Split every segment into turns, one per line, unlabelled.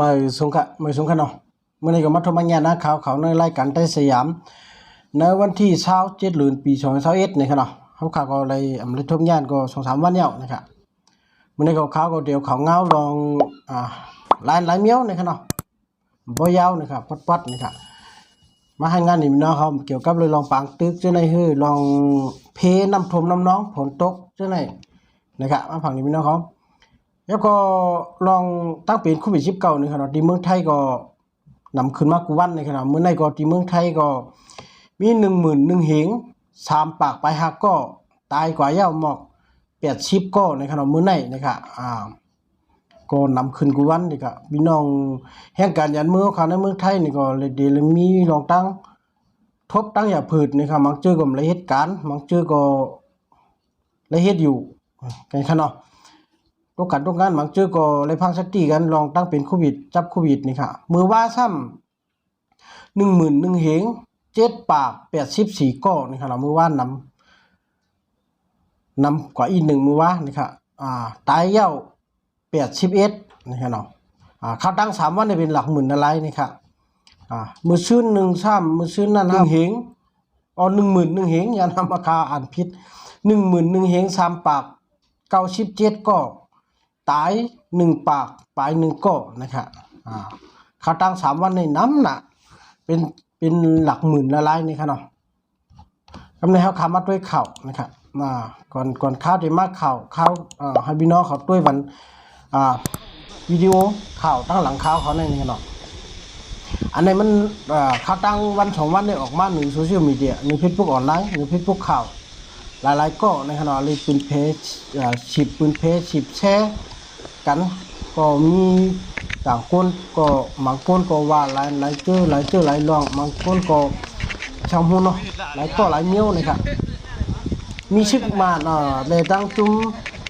มาสงค่ะมาสงค่ะเนาะเมื่อนี้ก็มาทบมันยานะข่าวเขาในรายการใต้สยามในวันที่เช้าเจ็ดเดือนปีสองพันสิบเอ็ดนี่ค่ะเนาะเขาข่าวก็เลยอำลาทบยานก็สองสามวันแล้วนะครับเมื่อนี้ก็ข่าวก็เดี๋ยวเขาเงาลองอ่าลายลายเมียวนี่ค่ะเนาะบ่ยาวนะครับปัดปัดๆนี่ค่ะมาให้งานนี่พี่น้องเขาเกี่ยวกับเลยลองปางตึกเจ้าในเฮ้ยลองเพน้ำทมน้ำน้องฝนตกเจ้าในนะครับมาฝั่งนี้พี่น้องเขา แล้วก็ลองตั้งเป็นโควิดสิบเก้าในขณะที่เมืองไทยก็นำขึ้นมากูวันในขณะเมื่อในก็ที่เมืองไทยก็มีหนึ่งหมื่นหนึ่งเหงสามปากไปหักก็ตายกว่าเย้าหมอกแปดชิปก็ในขณะเมื่อในนะครับอ่าก็นำขึ้นกูวันนี่ก็พี่น้องแห่งการยันเมือเขาในเมืองไทยนี่ก็เลยเดลมีลองตั้งทบตั้งอย่าผืดนี่ครับมักเจอกับลยเหตุการณ์มักเจอก็ลยเฮ็ดอยู่กันขนาด ตกกันตกงานบางเจอก็เลยพังสติกันลองตั้งเป็นโควิด จับโควิดนี่ค่ะมือว่าซ้ำหนึ่งหมื่นหนึ่งเหงเจ็ดปากแปดสิบสี่ก้อนี่ค่ะเรามือว่านำนำกว่าอีกหนึ่งมือว่านี่ค่ะอ่าตายเย้าแปดสิบเอ็ดนี่ค่ะเนาะอ่าข้าวตั้งสามวันเนี่ยเป็นหลักหมื่นอะไรนี่ค่ะอ่ามือซื้อหนึ่งซ้ำมือซื้อนั่นห้าเหงอ๋อหนึ่งหมื่นหนึ่งเหงยานำราคาอ่านผิดหนึ่งหมื่นหนึ่งเหงสามปากเก้าสิบเจ็ดก้อ ตายหนึ่งปากปลายหนึ่งก้อนะครับอ่าเขาตั้งสามวันในน้ำหนักเป็นเป็นหลักหมื่นละลายนี่ครับเนาะกำในเขาคามาด้วยเข่านะครับมาก่อนก่อนข้าวที่มาข่าวข้าวอ่าให้พี่น้องเขาด้วยวันอ่าวิดีโอข่าวตั้งหลังข่าวเขาในนี่ครับเนาะอันไหนมันอ่าข่าวตั้งวันสองวันเนี่ยออกมาหนึ่งโซเชียลมีเดียหนึ่งเฟซบุ๊กออนไลน์หนึ่งเฟซบุ๊กข่าวหลายๆก็ในขณะเลยปืนเพจอ่าฉิบปืนเพจฉิบแช่ กัน ก็มีต่างคนก็บางคนก็ว่าหลายหลายเจอหลายเจอหลายลองบางคนก็ช่างหูเนาะหลายก็หลายเมี้ยวนะครับมีชึกมาเอ่อเลยตั้งจุ้ม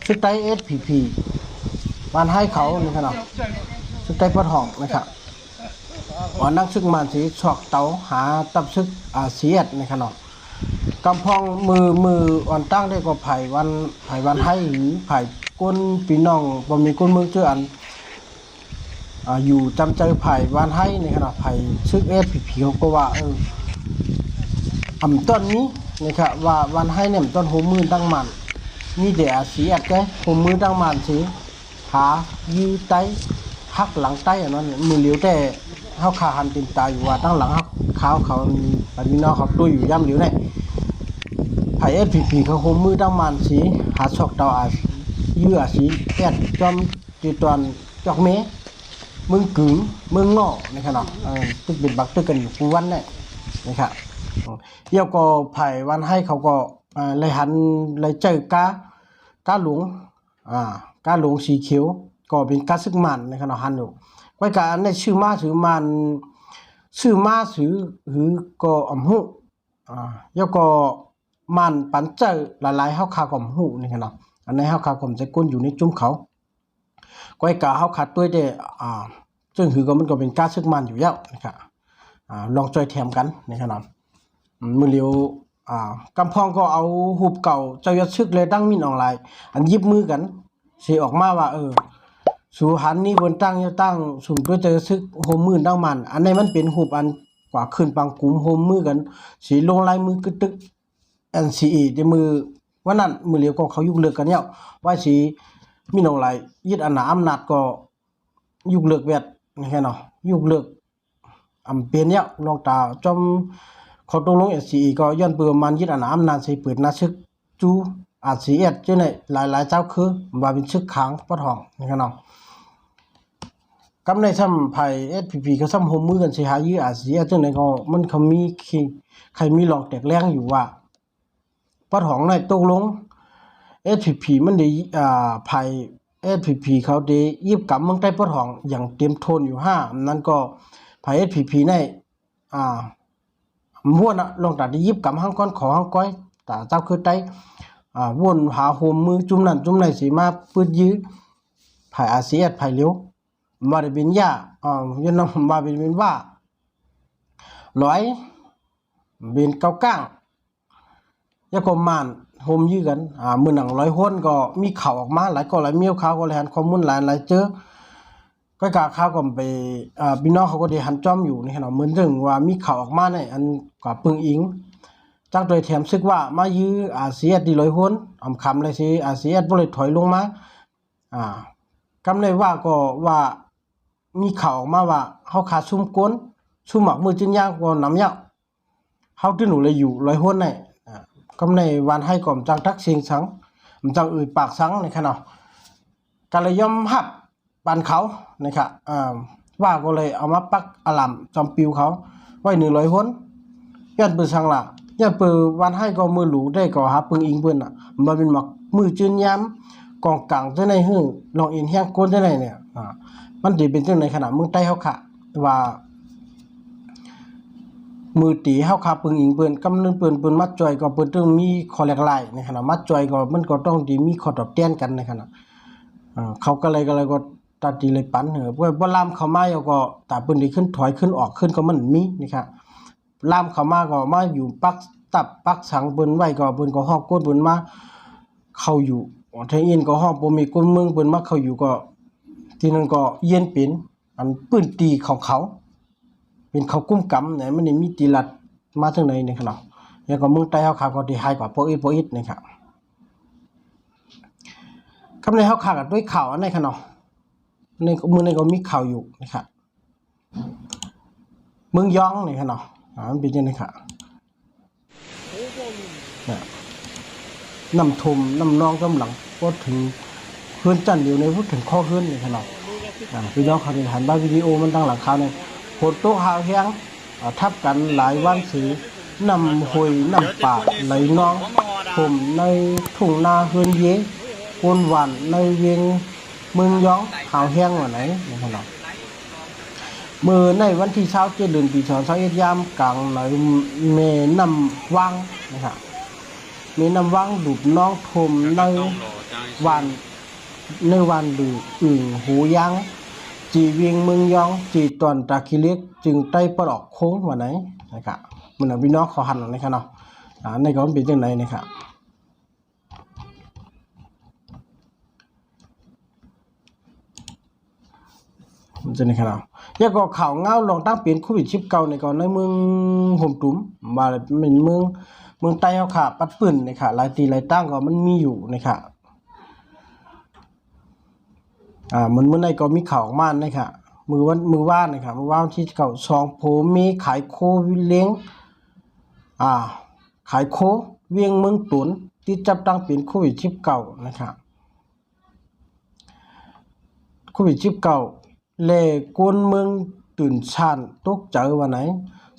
ชึกไตเอสพีพีบ้านให้เขาในขณะชึกไตปะทองนะครับวันนักชึกมันสีชอกเตาหาตับชึกอาเซียดในขณะกำพองมือมืออ่อนตั้งได้ก็ไผ่วันไผ่วันให้หรือไผ่ ก้นพี่น้องบ่มีก้นเมืองเจออันอ่าอยู่จำใจไผ่วันให้ในขณะไผ่ซึกเอสผีผีเขาก็ว่าเอออำต้นนี้นะครับว่าวันให้เนี่ยมันต้นหัวมือตั้งมันมีแต่อาสีอัดแกหัวมือตั้งมันสิหายื้อไตหักหลังไตอันนั้นมือเหลียวแต่เฮาขาหันตินตาอยู่ว่าตั้งหลังเฮาขาเขามีพี่น้องเขาตุ้ยอยู่ย่ำเหลียวเนี่ยไผ่เอสพีพีเขาคมมือตั้งมันสีหาชอกเตาอา เยื่อสีแอดจอมจีตอนจอกเมมึงกึ๋งมึงงอนะครับเนาะตึกเป็นบักตึกกันอยู่กูวันเนี่ยนะครับเดี๋ยวก็ไผ่วันให้เขาก็เลยหันเลยเจอกากาหลวงอ่ากาหลวงสีเขียวก็เป็นกาซึกมันนะครับเนาะหันอยู่ไว้การในชื่อมาถือมันชื่อมาถือหือก็อ่ำหุอ่าแล้วก็มันปันเจอหลายๆเฮาคากอมหูนี่ครับเนาะ อันนี้เฮาคากอมจะก้นอยู่ในจุ้มเขาก้อยกาเฮาขาดด้วยได้อ่าซึ่งคือก็มันก็เป็นการซึกมันอยู่แล้วนะครับอ่าลองจอยแถมกันนะครับเนมือเลียวอ่ากำพองก็เอาหูบเก่าเจ้ายศชึกเลยตั้งมินออนไลน์อันยิบมือกันสิออกมาว่า เออสู่หันนี่บนตั้งยตั้งสุ่มด้วยเจอซึกโฮมมือตั้งมัน อันนี้มันเป็นหูบอันกว่าขึ้นปังกลุ่มโฮมมือกันสีลงลายมือกึตึก NCE ในมือ วันนั้นมือเหลียวก็เขายุกเลิกกันเนี่ยว่าสิมีน้องหลยึดอำนาจอำนาจก็ยุกเลิกเวียดนี่แค่เนาะยุกเลิกอำเป็นเนี่ยลองตาจอมเขาตกลง NCE ก็ย้อนเปือมันยึดอำนาจอำนาจสิเปิดนาซึกจูอาจสิเอ็ดจังได๋หลายๆเจ้าคือว่าเป็นซึกขังปะทองนี่แค่เนาะกำในซ้ำไผ่ SPP เขาซ้ำโฮมมือกันสิหายื้ออาเซียจังไดก็มันเขามีคิงใครมีหลอกแตกแรงอยู่ว่า ปัดหองในตกลง SPP มันได้อ่าไผ่ SPP เขาได้ยิบกำเมืองใต้ปัดหองอย่างเต็มทนอยู่ห้านั้นก็ไผ่ SPP ในอ่าม่วนอะลงตาได้ยิบกำห้างก้อนขอห้างก้อยตาเจ้าคือไตอ่าวนหาโฮมมือจุ่มนั่นจุ่มไหนสิมาปืดยื้อไผ่อาเซียไผ่เลี้ยวมาได้เป็นยาอ่ายันนำมาเป็นเป็นว่าร้อยเป็นเก้าก้าง ยาก็มานโฮมยื้อกันอ่ามือหนังร้อยห้นก็มีข่าวออกมาหลายก็หลายเมียวข่าวก็หลายหันข้อมูลหลายหลายเจอก็กาข่าวก็ไปอ่าพี่น้องเขาก็ได้หันจ้อมอยู่ในขณะเหมือนถึงว่ามีข่าวออกมาในอันกว่าปึงอิงจักโดยแถมซึกว่ามายื้ออาเซียดีร้อยห้นอำคำเลยสิอาเซียนบ่เลยถอยลงมาอ่ากำเลยว่าก็ว่ามีข่าวออกมาว่าเฮาขาดซุ่มก้นซุ่มหมักมือจินย่างก็น้ำยาเฮาที่หนูเลยอยู่ร้อยห้นใน อ่ากำในวันให้ก่อมจังทักเสียงสังมจังเอ่ยปากสังในขณะก็เลยยอมรับปันเขานะครับอ่าว่าก็เลยเอามาปักอลัมจอมปิวเขาไว้หนึ่งร้อยคนย้อนปืนสังละย้อนปืนวันให้ก็มือหลูได้ก็หาปึงอิงปืนอะมันเป็นหมักมือจืนย้ำกองกลางจังในหื้อลองอินแห้งก้นจังในเนี่ยอ่ามันสิเป็นจังในขณะมึงใต้เฮาขะว่า มือตีเฮาคาปึงอิงเปิ้นกำนึงเปิ้นเปิ้นมัดจอยก็เปิ้นต้องมีข้อแลกหลายในขณะมัดจอยก็มันก็ต้องดีมีข้อตอบแทนกันในขณะอ่าเขาก็เลยก็เลยก็ตัดดีเลยปันเหอเพราะว่าลามเขามาแล้วก็ตาปืนดีขึ้นถอยขึ้นออกขึ้นก็มันมีนี่ครับลามเขามาก็มาอยู่ปักตับปักสังเปิ้นไว้ก็เปิ้นก็ฮอกก้นเปิ้นมาเข้าอยู่ทางอินก็ฮอกบ่มีก้นเมืองเปิ้นมาเข้าอยู่ก็ที่นั่นก็เย็นเป็นอันปืนตีของเขา เป็นเขากุ้มกำเนี่ยมันนี่มีตีลัดมาทางไหนนี่ครับเนาะแล้วก็มืองใต้เฮาขาก็ที่ให้กว่าโปอีโปอีนี่ครับคำในเขาขากันด้วยเข่าอันไหนคะเนาะในมือในก็มีเข่าอยู่นะครับมืองยองนี่ค่ะเนาะอ่ามันเป็นยังไงค่ะเนี่ยน้ำทมน้ำนองกำหลังพูดถึงเพื่อนจันเดียวในพูดถึงข้อเพื่อนนี่ค่ะเนาะอ่าพี่น้องเขาในหันบ้านวิดีโอมันตั้งหลังคาเนี่ย โหดโต๊ะหาวแห้งทับกันหลายวันสีนำหวยนำป่าไหลนองผมในทุ่งนาเฮือนเยกวนหวานในเวียงเมืองย้องหาวแห้งว่าไหนนะครับเนามือในวันที่เช้าเจ็ดเดือนปีสองสองเอ็ดยามกลางในเมนำวังนะครับเมนำวังดูดน้องทมในวันในวันดูอึ่งหูยาง จีเวียงเมืองยอง จีตอนตาคิเล็กจึงใต้ปลอกโค้งว่าไหนนะครับมันเอาพี่น้องเขาหันนะครับเนาะอ่าในก็เป็นจังไหนนะครับมันจะในขนาดแล้วก็ข่าวเงาลองตั้งเปลี่ยนโควิดชิปเก่าในก่อนในเมืองโฮมตุ้มมาเป็นเมืองเมืองใต้เขาค่ะปัดปืนในค่ะหลายตีหลายตั้งก็มันมีอยู่ในค่ะ อ่ามันเมื่อในก็มีข่าวออกมาในค่ะมือวันมือว่านในค่ะมือว่านที่เก่าสองโพมีขายโควิเลี้ยงอ่าขายโคเวียงเมืองตุนที่จับตั้งเป็นโควิดชิปเก่านะครับโควิดสิบเก้าเล่กวนเมืองตื่นชานตกใจวันไหน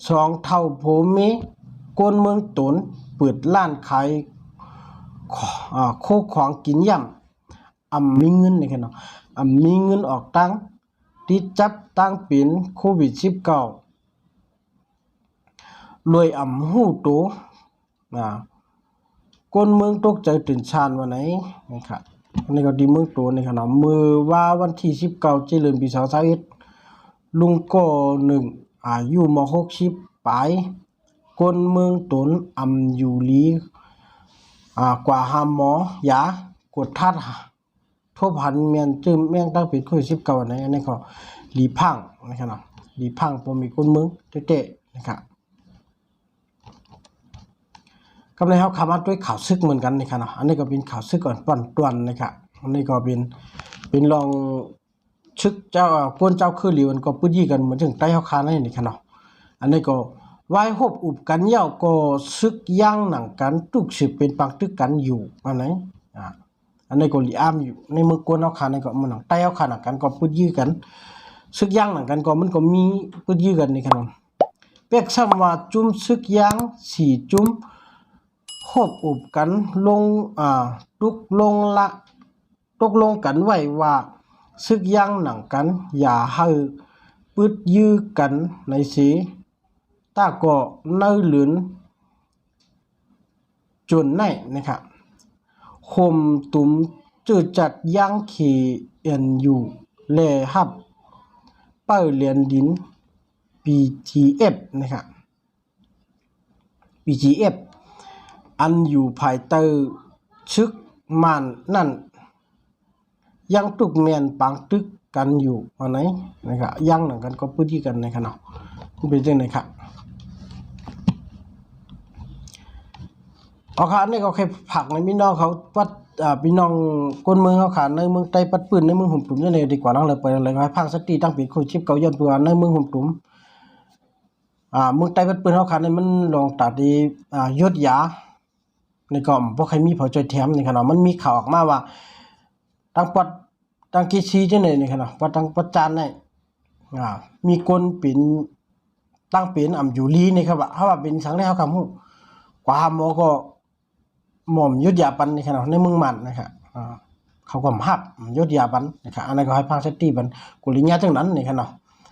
สองเท่าโผมีกวนเมืองตุนเปิดร้านขายอ่าโคของกินย่ำอ่ำมีเงินนี่กันเนาะ มีเงินออกตังที่จับตั้งป็นโควิดสิบเก้ารวยอ่ำหู้โตอ่ากวนเมืองตกใจตื่นชานวันไหนนะครับอันนี้ก็ดีเมืองตัวในขณะมือว่าวันที่สิบเก้าเจริญปีสองสาเอ็ดลุงก็หนึ่งอายุมาหกสิบปลายคนเมืองตนอ่ำอยู่ลีอ่ากว่าหาหมอยากดทัด ทั่วพันเมียนจึงแม่งตั้งเป็นโควิดสิบเก้าในอันนี้ก็หลีพังในขณะหลีพังพอมีคนมืองเตะนะครับกำลังเขาขามาด้วยข่าวซึกเหมือนกันนะครับเนาะอันนี้ก็เป็นข่าวซึกก่อนป่นตวนนะครับอันนี้ก็เป็นเป็นรองชึกเจ้าก้นเจ้าคือหลิวันก็พูดยี่กันเหมือนถึงใต้เขาคานั่นนี่ครับเนาะอันนี้ก็ไหว้หบอุบกันเย่าก็ซึกย่างหนังกันตุกสืบเป็นปังตึกกันอยู่อันไหนอ่า อันนี้ก็ลีอามอยู่ในมือกวนเขาคาในก็มันหนังใต้เขาคาหนังกันก็พูดยี่กันซึกย่างหนังกันก็มันก็มีพูดยี่กันในี่ครับเนาะเปียกซ้ำว่าจุ้มซึกย่างสี่จุ้มคบอุบกันลงอ่าตุกลงละตกลงกันไว้ว่าซึกย่างหนังกัน อย่าให้ปึดยื้อกันในสีตาก็เนื้อหลืนจนในนะครับ คมตุ้มจืดจัดย่างขี่เอ็นอยู่แลฮับ เป้าเรียนดิน BTF นะครับ BGF อันอยู่ภายใต้ชึกม่านนั่น ยังตุกเมียนปังตึกกันอยู่อันไหนนะครับยังหนังกันก็พื้นที่กันนะครับเนาะเป็นจังไดครับ เอาค่ะอันนี่ก็แค่ผักในพี่น้องเขาปัดอ่าพี่น้องคนเมืองเขาขาในเมืองใต้ปัดปืนในเมืองหุ่มตุ่มนี่เลยดีกว่านั่งเลยไปเลยให้พังสติตั้งปีโคชิปเกาย้อนตัวในเมืองหุ่มตุ่มอ่าเมืองใต้ปัดปืนเขาขาในมันลองตัดดีอ่ายศยาในก็บ่ใครมีเผาใจแถมในี่ค่ะมันมีข่าวออกมาว่าตั้งปัดตั้งกิซีจังได๋นี่ค่ะเนาะปัดตั้งปัดจานนี่อ่ามีคนเป็นตั้งเป็นอำอยู่ลีในครับว่าเฮาว่าเป็นสังได้เฮาคำฮู้กว่าหมอก็ หม่อมยุทธยาปันในขณะในเมืองมันนะครับอ่าเขาก็หับยุทธยาปันนะครับอันนั้นก็ให้พังสติบันกุลิญญาทั้งนั้นในขณะ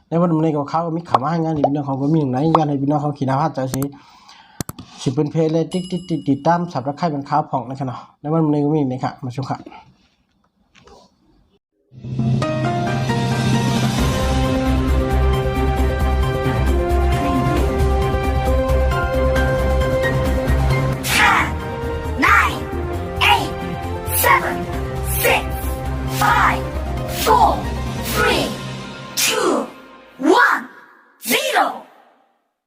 ในวันนี้ก็เขาก็มีข่าวมาให้งานนี่พี่น้องเขาก็มีอย่างไหนงานในพี่น้องเขาขีดนาพาใจสิสิเป็นเพลเลยติดติดติดติดตามสับระไข่เป็นข้าวผ่องในขณะในวันนี้ก็มีนะครับมาชมครับ